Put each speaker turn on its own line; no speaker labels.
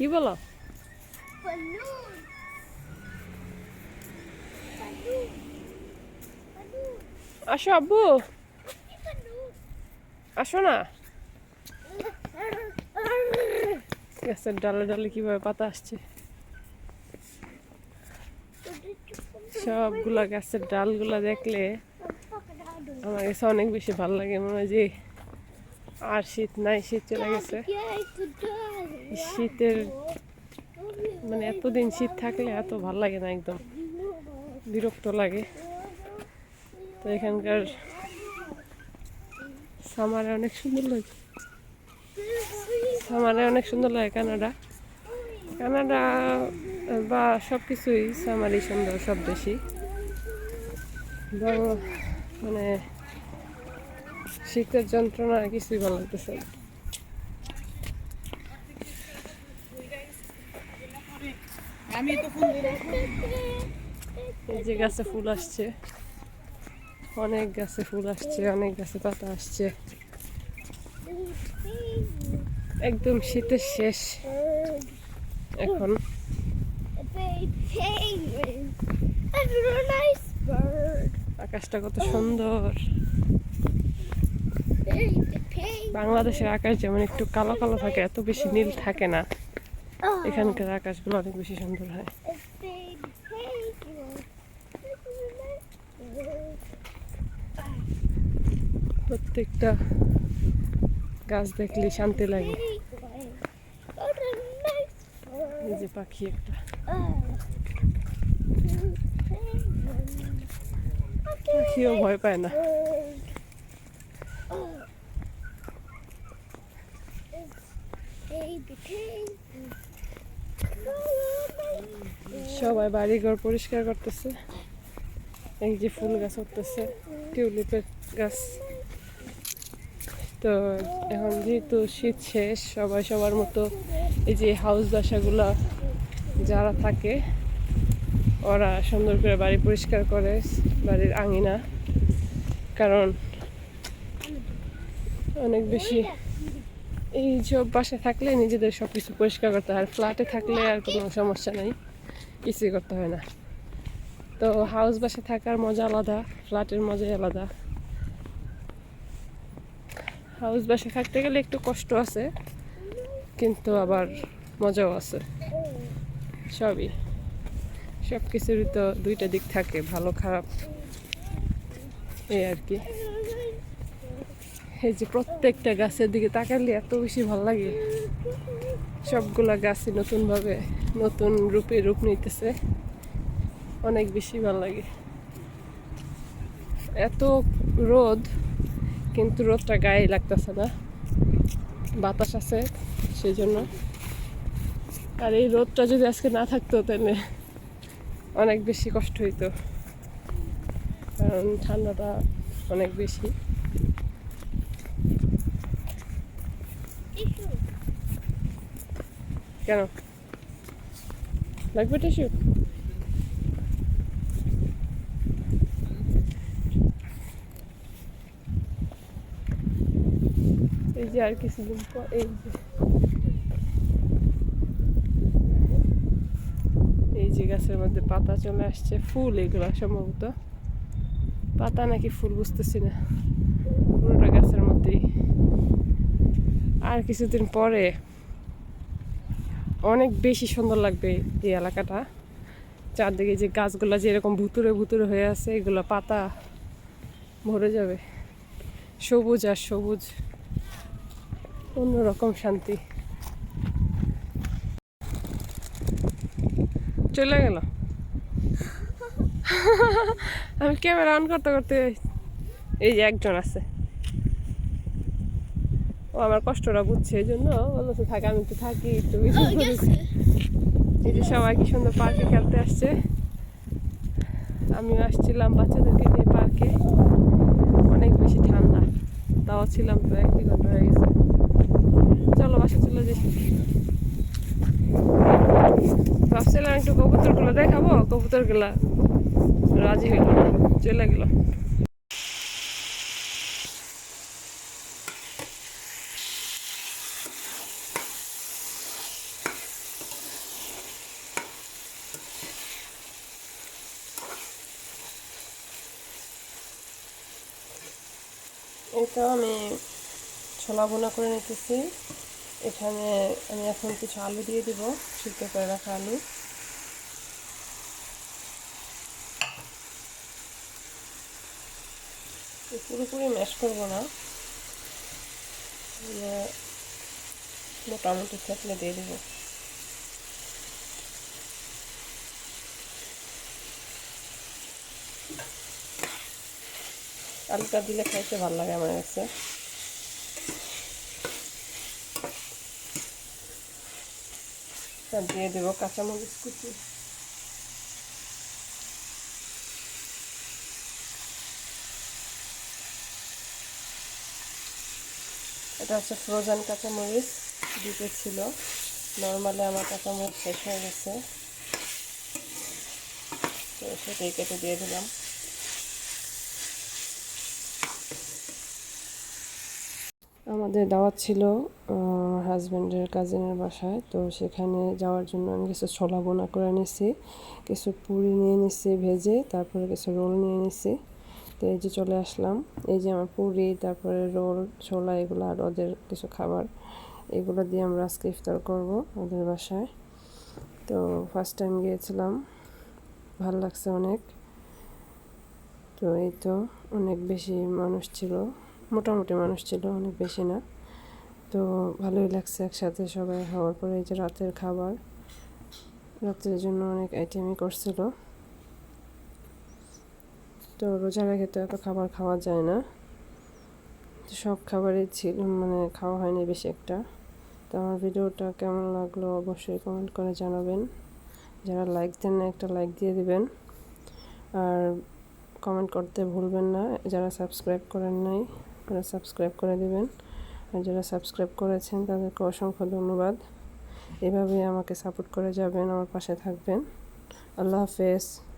কি বলো. আসো আব্বু। আসো না। গাছের ডালে ডালে কীভাবে পাতা আসছে? সবগুলা গাছের ডালগুলা দেখলে আমার কাছে অনেক বেশি ভালো লাগে মনে হয় যে আর শীত নাই, শীত চলে গেছে। শীতের মানে এতদিন শীত থাকলে এত ভালো লাগে না একদম। বিরক্ত লাগে। তো এখানকার সামারে অনেক সুন্দর লাগে। সামারে অনেক সুন্দর লাগে কানাডা। কানাডা, বা সব কিছুই সামারই সুন্দর, সব বড় মানে শীতের যন্ত্রণা কিছুই ভালো লাগতেছে না।
আমি তো ফুল
এই যে গাছে ফুল আসছে অনেক গাছে ফুল আসছে অনেক গাছে পাতা আসছে একদম শীতের শেষ এখন আকাশটা কত সুন্দর. বাংলাদেশের আকাশ যেমন একটু কালো কালো থাকে, এত বেশি নীল থাকে না এখানকার আকাশগুলো অনেক বেশি সুন্দর হয়. প্রত্যেকটা গাছ দেখলে শান্তি লাগে এই যে পাখি একটা. পাখিও ভয় পায় না
Baby
বাড়ি ঘর পরিষ্কার করতেছে। এই যে ফুল গাছ উঠতেছে, টিউলিপের গাছ। তো এখন যেহেতু শীত শেষ, সবাই সবার মতো এই যে হাউস বাসাগুলা যারা থাকে, ওরা সুন্দর করে বাড়ি পরিষ্কার করে, বাড়ির আঙিনা। কারণ অনেক বেশি এই সব বাসায় থাকলে নিজেদের সব কিছু পরিষ্কার করতে হয়। ফ্ল্যাটে থাকলে আর কোনো সমস্যা নেই, কিছুই করতে হয় না। তো হাউস বাসে থাকার মজা আলাদা ফ্ল্যাটের মজাই আলাদা। হাউস বাসে থাকতে গেলে একটু কষ্ট আছে, কিন্তু আবার মজাও আছে। সবই। সব কিছুরই তো দুইটা দিক থাকে, ভালো খারাপ। এই আর কি। এই যে প্রত্যেকটা গাছের দিকে তাকালে এত বেশি ভালো লাগে। সবগুলা গাছই নতুনভাবে নতুন রূপে রূপ নিতেছে। অনেক বেশি ভালো লাগে। এত রোদ, কিন্তু রোদটা গায়ে লাগতেছে না। বাতাস আছে সেই জন্য আর এই রোদটা যদি আজকে না থাকতো তাহলে অনেক বেশি কষ্ট হইতো। কারণ ঠান্ডাটা অনেক বেশি। কেন? লাগবে টিস্যু এই যে আর কিছুদিন পর, এই যে। এই যে গাছের মধ্যে পাতা চলে আসছে, ফুল এগুলো সম্ভবত। পাতা নাকি ফুল বুঝতেছি না। পুরোটা গাছের মধ্যেই। আর কিছুদিন পরে অনেক বেশি সুন্দর লাগবে এই এলাকাটা। চারদিকে যে গাছগুলো যেরকম ভুতুরে ভুতুরে হয়ে আছে, এগুলো পাতা ভরে যাবে। সবুজ আর সবুজ, অন্যরকম শান্তি। চলে গেল। আমি ক্যামেরা অন করতে করতে এই যে একজন আছে। আমার কষ্টটা বুঝছে এই জন্য বলছে থাকে আমি একটু থাকি একটু ভিডিও করি। এই যে সবাই কি সুন্দর পার্কে খেলতে আসছে। আমিও আসছিলাম বাচ্চাদেরকে নিয়ে পার্কে। অনেক বেশি ঠান্ডা তাও ছিলাম তো এক দুই ঘণ্টা হয়ে গেছে। চলো বাসা চলে যাই। ভাবছিলাম একটু কবুতরগুলো দেখাবো কবুতরগুলা রাজি হইল। চলে গেল। তো আমি ছোলা বোনা করে নিতেছি। এখানে আমি এখন কিছু আলু দিয়ে দিব, সিদ্ধ করে রাখা আলু। পুরোপুরি ম্যাশ করব না। মোটামুটি থাকলে দিয়ে দেবো। আলুটা দিলে খাইতে ভালো লাগে আমার কাছে। দিয়ে দেবো কাঁচামরিচ কুচি। এটা হচ্ছে ফ্রোজেন কাঁচামরিচ, দুটো ছিল। নর্মালি আমার কাঁচামরিচ শেষ হয়ে গেছে। তো সেটাই কেটে দিয়ে দিলাম। আমাদের দাওয়াত ছিল হাজব্যান্ডের কাজিনের বাসায়। তো সেখানে যাওয়ার জন্য আমি কিছু ছোলা বোনা করে নিছি, কিছু পুরি নিয়ে নিছি ভেজে, তারপরে কিছু রোল নিয়ে নিছি। তো এই যে চলে আসলাম। এই যে আমার পুরি, তারপরে রোল, ছোলা, এগুলো আর ওদের কিছু খাবার, এগুলো দিয়ে আমরা আজকে ইফতার করব ওদের বাসায়। তো ফার্স্ট টাইম গিয়েছিলাম, ভালো লাগছে অনেক। তো এই তো, অনেক বেশি মানুষ ছিল। মোটামুটি মানুষ ছিল, অনেক বেশি না। তো ভালোই লাগছে একসাথে সবাই হওয়ার পরে এই যে রাতের খাবার, রাতের জন্য অনেক আইটেমই করছিল। তো রোজা রেখে তো এত খাবার খাওয়া যায় না। সব খাবারই ছিল মানে খাওয়া হয়নি বেশি একটা। তো আমার ভিডিওটা কেমন লাগল অবশ্যই কমেন্ট করে জানাবেন। যারা লাইক দেন না, একটা লাইক দিয়ে দিবেন। আর কমেন্ট করতে ভুলবেন না, যারা সাবস্ক্রাইব করেন নাই তারা সাবস্ক্রাইব করে দেবেন। আর যারা সাবস্ক্রাইব করেছেন, তাদেরকে অসংখ্য ধন্যবাদ। এভাবে আমাকে সাপোর্ট করে যাবেন, আমার পাশে থাকবেন। আল্লাহ হাফেজ।